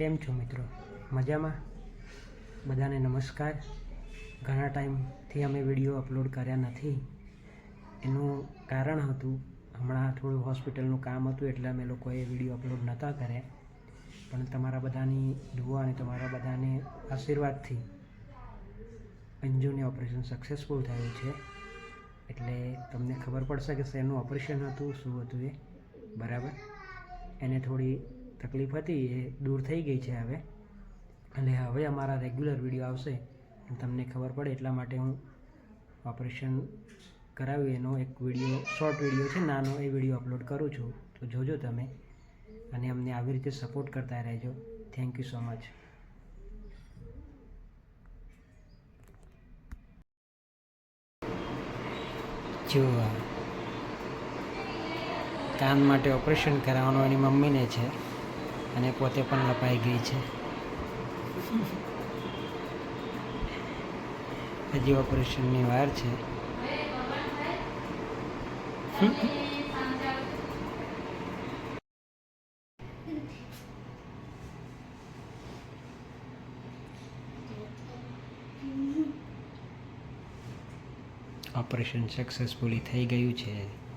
કેમ છો મિત્રો? મજામાં? બધાને નમસ્કાર. ઘણા ટાઈમથી અમે વીડિયો અપલોડ કર્યા નથી. એનું કારણ હતું, હમણાં થોડું હોસ્પિટલનું કામ હતું એટલે અમે લોકોએ વીડિયો અપલોડ નહોતા કર્યા. પણ તમારા બધાની દુઆ અને તમારા બધાને આશીર્વાદથી અંજુને ઓપરેશન સક્સેસફુલ થયું છે. એટલે તમને ખબર પડશે કે શેનું ઓપરેશન હતું, શું હતું એ. બરાબર? એને થોડી તકલીફ હતી એ દૂર થઈ ગઈ છે હવે. એટલે હવે અમારા રેગ્યુલર વીડિયો આવશે. તમને ખબર પડે એટલા માટે હું ઓપરેશન કરાવ્યું. એનો એક વીડિયો શોર્ટ વીડિયો છે, નાનો એ વીડિયો અપલોડ કરું છું. તો જોજો તમે. અને અમને આવી રીતે સપોર્ટ કરતા રહેજો. થેન્ક યુ સો મચ જો કાન માટે ઓપરેશન કરાવવાનું એની મમ્મીને છે. અને પોતે પણ લપાઈ ગઈ છે. હજી ઓપરેશનની વાર છે. ઓપરેશન સક્સેસફુલી થઈ ગયું છે.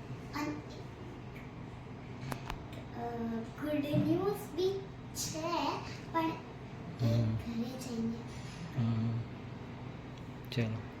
ગુડ ન્યૂઝ બી છે પણ એ ઘરે જઈને. ચલો.